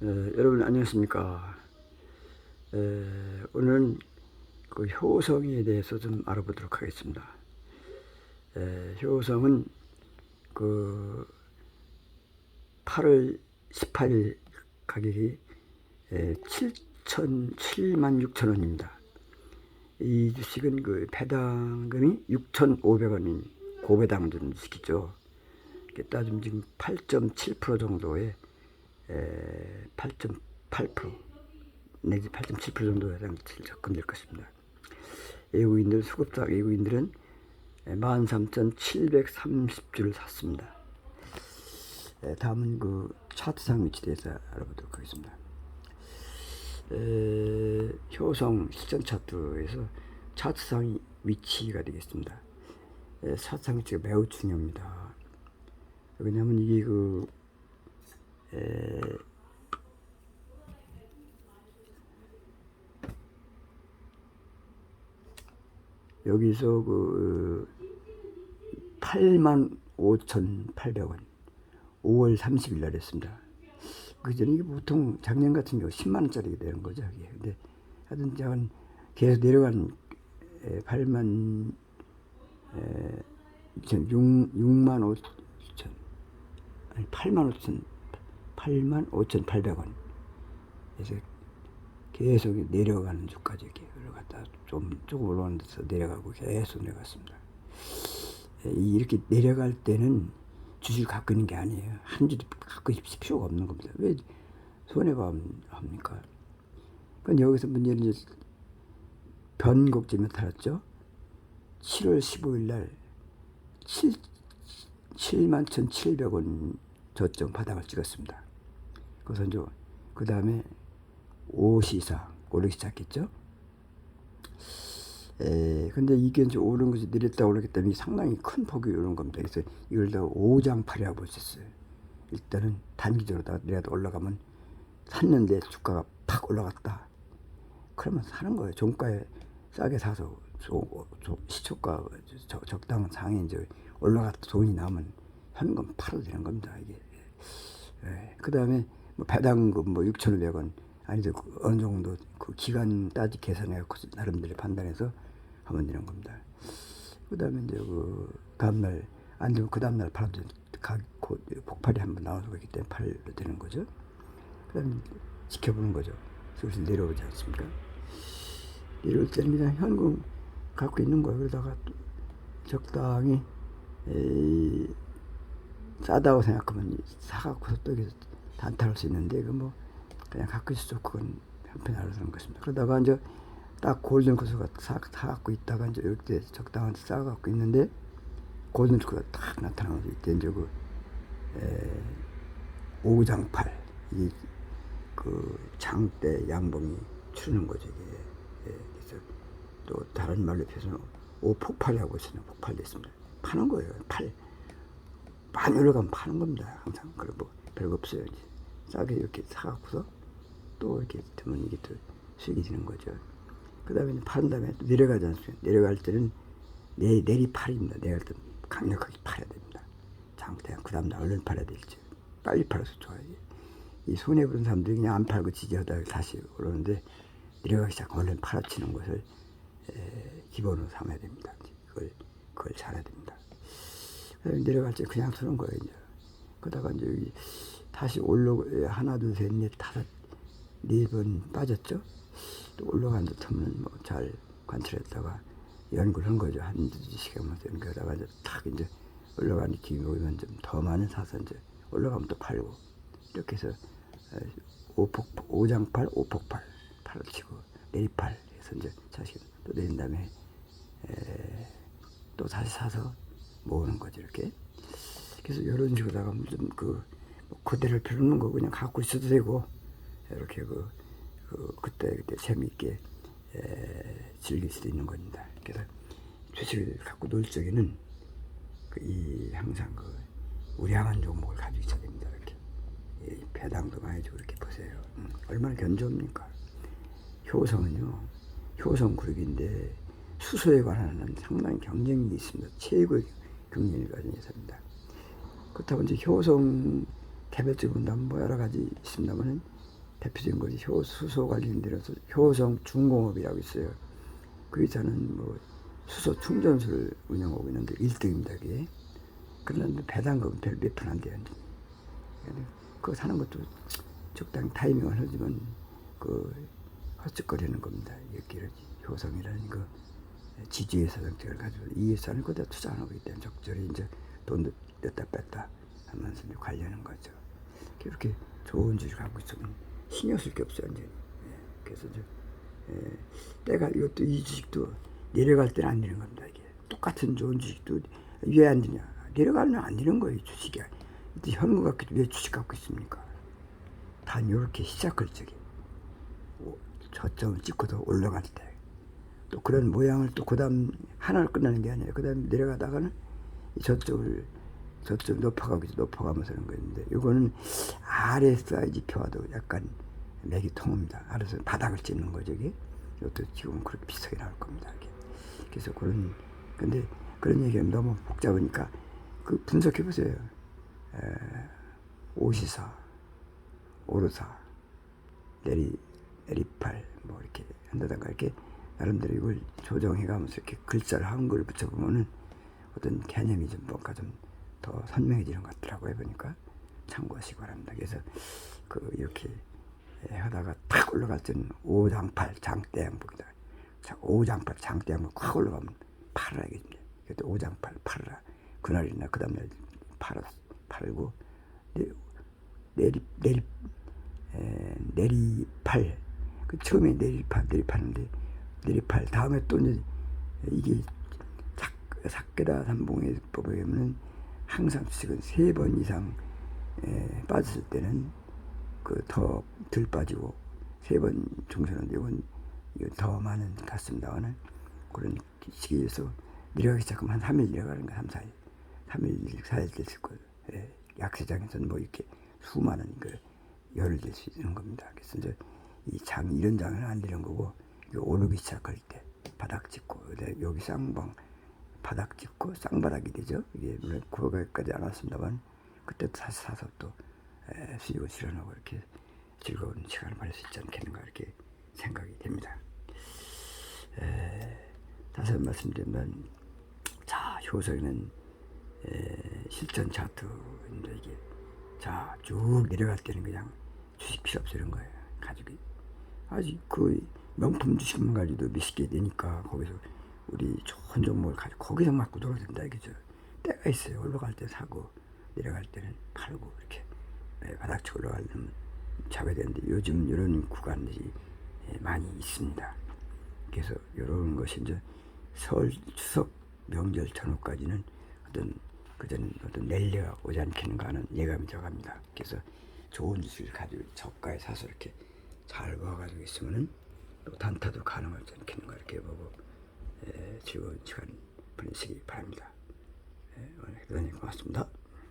에, 여러분 안녕하십니까? 에, 오늘은 그 효성에 대해서 좀 알아보도록 하겠습니다. 에, 효성은 그 8월 18일 가격이 7천 7만 6천 원입니다. 이 주식은 그 배당금이 6,500원인 고배당 준 주식이죠. 따지면 지금 8.7% 정도의 8.8% 내지 8.7% 정도 해당치 접근될 것입니다. 외국인들 수급자 외국인들은 13,730주를 샀습니다. 에, 다음은 그 차트상 위치에 대해서 알아보도록 하겠습니다. 에, 효성 실전 차트에서 차트상 위치가 되겠습니다. 에, 차트상 위치가 매우 중요합니다. 왜냐하면 이게 그 에, 여기서 그 8만 5,800원 5월 30일 날 했습니다. 그 전에 이게 보통 작년 같은 경우 10만 원짜리 되는 거죠. 이게. 근데 하여튼 저는 계속 내려간 8만 에, 6, 6만 5천 아니 8만 5천 8만 5천 8백원 그래서 계속 내려가는 주까지 이렇게 올라갔다 좀 조금 올라가는 데서 내려가고 계속 내려갔습니다. 에, 이렇게 내려갈 때는 주식을 갖고 있는 게 아니에요. 한 주도 갖고 있을 필요가 없는 겁니다. 왜 손해가 합니까? 그건 여기서 문제는 이제 변곡점에 달았죠. 7월 15일 날 7, 7만 1,700원 저점 바닥을 찍었습니다. 그래서 이제 그 다음에 5시상 오르기 시작했죠. 에, 근데 이게 이제 오른 것이 내렸다 오르기 때문에 상당히 큰 폭이 오른 겁니다. 그래서 이걸 다 5장팔이라고 볼 수 있어요. 일단은 단기적으로 내려다 올라가면 샀는데 주가가 팍 올라갔다. 그러면 사는 거예요. 종가에 싸게 사서 시초가 저, 적당한 상에 이제 올라갔다 돈이 나면 현금 팔아도 되는 겁니다. 이게. 예. 그 다음에 뭐 배당금 뭐 6,500원 아니죠. 그 어느 정도 그 기간 따지 계산해 갖고 나름대로 판단해서 하면 되는 겁니다. 그 다음에 이제 그 다음날 안 되면 그 다음날 팔아도 가, 곧 폭발이 한번 나와서 그렇기 때문에 팔도 되는 거죠. 그 다음에 지켜보는 거죠. 슬슬 내려오지 않습니까? 이럴 때는 그냥 현금 갖고 있는 거예요. 그러다가 또 적당히 에이, 싸다고 생각하면 사갖고서 또 단타할 수 있는데 그 뭐 그냥 갖고 있어도 그건 한편에 알아서 하는 것입니다. 그러다가 이제 딱 골든 코스가 사, 사갖고 있다가 이제 이때 적당한 데 싸갖고 있는데 골든 코스가 딱 나타나면서 이때 이제 그 에, 오장팔 이 그 장대 양봉이 추는 거죠 이게 예, 그래서 또 다른 말로 표현해서 오폭발이라고 했으나 폭발됐습니다. 파는 거예요. 팔 많이 올라가면 파는 겁니다. 항상 그리고 뭐 별거 없어요. 싸게 이렇게 사갖고서 또 이렇게 되면 이게 또 수익이 되는 거죠. 그 다음에 파는 다음에 또 내려가지 않습니까? 내려갈 때는 내, 내리 팔입니다. 내려갈 때 강력하게 팔아야 됩니다. 잘못하면 그 다음날 얼른 팔아야 되겠죠. 빨리 팔아서 좋아요. 이 손해보는 사람들이 그냥 안 팔고 지지하다가 다시 오르는데 내려가기 시작하면 얼른 팔아치는 것을 에, 기본으로 삼아야 됩니다. 그걸, 그걸 잘해야 됩니다. 내려갈 때 그냥 서는 거예요, 이제. 그러다가 이제 여기 다시 올라오고, 하나, 둘, 셋, 넷, 다섯, 네 번 빠졌죠? 또 올라간 듯 하면 뭐 잘 관찰했다가 연구를 한 거죠. 한두 시간만 연구하다가 이제 탁 이제 올라가는 기회 오면 좀 더 많은 사서 이제 올라가면 또 팔고 이렇게 해서 오폭, 오장팔, 오폭팔, 팔을 치고 내리팔 해서 이제 자식 또 내린 다음에 에, 또 다시 사서 모으는 거죠 이렇게. 그래서 이런 식으로다가 좀그 뭐 그대로 필요는 거 그냥 갖고 있어도 되고 이렇게 그, 그 그때 그때 재미있게 에, 즐길 수도 있는 겁니다. 그래서 주식을 갖고 놀 적에는 그 이 항상 그 우량한 종목을 가지고 있어야 됩니다. 이렇게 이 배당도 많이 주고 이렇게 보세요. 음, 얼마나 견조합니까? 효성은요, 효성 그룹인데 수소에 관한 상당히 경쟁력이 있습니다. 최고의 경쟁력을 가진 회사입니다. 그렇다고 이제 효성 개별적으로 본다면 뭐 여러 가지 있습니다만은 대표적인 것이 효, 수소 관련돼서 효성 중공업이라고 있어요. 그 회사는 뭐 수소 충전소를 운영하고 있는데 1등입니다. 그게. 그런데 배당금은 별몇푼안 돼요. 그거 사는 것도 적당히 타이밍을 하지만 그 헛짓거리는 겁니다. 이렇게 효성이라는 그 지주회사 정책을 가지고 이 회사는 그대로 투자 안 하고 있기 때문에 적절히 이제 돈 넣다 뺐다 하면서 이제 관리하는 거죠. 이렇게 좋은 주식 갖고 있으면 신경 쓸 게 없어요, 완전히. 예, 그래서 이제 예, 때가 이것도 이 주식도 내려갈 때는 안 되는 겁니다. 이게 똑같은 좋은 주식도 왜 안 되냐? 내려가면 안 되는 거예요, 주식이. 이제 현금 갖기도 왜 주식 갖고 있습니까? 단 이렇게 시작할 적에 오, 저점을 찍고도 올라갈 때. 또 그런 모양을 또 그 다음 하나를 끝나는 게 아니라 그 다음 내려가다가는 이 저점을 저점 높아가고 높아가면서 하는 거였는데 이거는 RSI 지표와도 약간 맥이 통합니다. 알아서 바닥을 찍는 거죠 이게. 이것도 지금 그렇게 비슷하게 나올 겁니다. 이게. 그래서 그런 근데 그런 얘기는 너무 복잡하니까 그 분석해 보세요. 오시사, 오르사, 내리 내리팔 뭐 이렇게 한다든가 이렇게 나름대로 이걸 조정해가면서 이렇게 글자를 한글 붙여보면은 어떤 개념이 좀 뭔가 좀 더 선명해지는 것 같더라고요 보니까 참고하시기 바랍니다. 그래서 그 이렇게 하다가 탁 올라갈 때는 오장팔 장대양복이다. 자, 오장팔 장대양복 확 올라가면 팔을 하겠습니다. 그때 오장팔 팔라 그날이나 그 다음날 팔았 팔고 내- 내리 내리 에, 내리팔 그 처음에 내리팔 내리팔인데 내리팔 다음에 또 이제 이게 삭, 삭개다 삼봉에법에 보면 항상 주식은 세번 이상 에, 빠졌을 때는 그 더 덜 빠지고 세번 중선은 이건 더 많은 갔습니다만은 그런 시기에서 내려가기 시작하면 한 3일 내려가는 거 3, 4일. 3일 4일 됐을 거예요 예, 약세장에서는 뭐 이렇게 수많은 그 열을 낼 수 있는 겁니다. 그래서 이제 이 장 이런 장은 안 되는 거고 오르기 시작할 때 바닥 근데 여기 쌍방 바닥 찍고 쌍바닥이 되죠 이게 물론 그거까지 안 왔습니다만 그때 다시 사서 또 에, 수익을 실현하고 이렇게 즐거운 시간을 보낼 수 있지 않겠는가 이렇게 생각이 됩니다. 에, 다시 한번 말씀드리면 자 효성이는 에, 실전 차트인데 이게 자 쭉 내려갈 때는 그냥 주식 필요 없어 이런 거예요 가지고 아직 그 명품 주식만 가지고도 몇십 개 되니까 거기서 우리 좋은 종목을 가지고 거기서 맞고 돌아야 된다 이거죠 때가 있어요 올라갈 때 사고 내려갈 때는 팔고 이렇게 예, 바닥치 올라가려면 잡아야 되는데 요즘 이런 구간들이 예, 많이 있습니다 그래서 이런 것이 이제 설 추석 명절 전후까지는 어떤 그전 어떤 랠리가 오지 않겠는가 하는 예감이 들어갑니다. 그래서 좋은 주식을 가지고 저가에 사서 이렇게 잘 모아가지고 있으면은 또 단타도 가능하지 않겠는가 이렇게 보고 에, 즐거운 시간 보내시기 바랍니다. 에, 오늘 대단히 고맙습니다.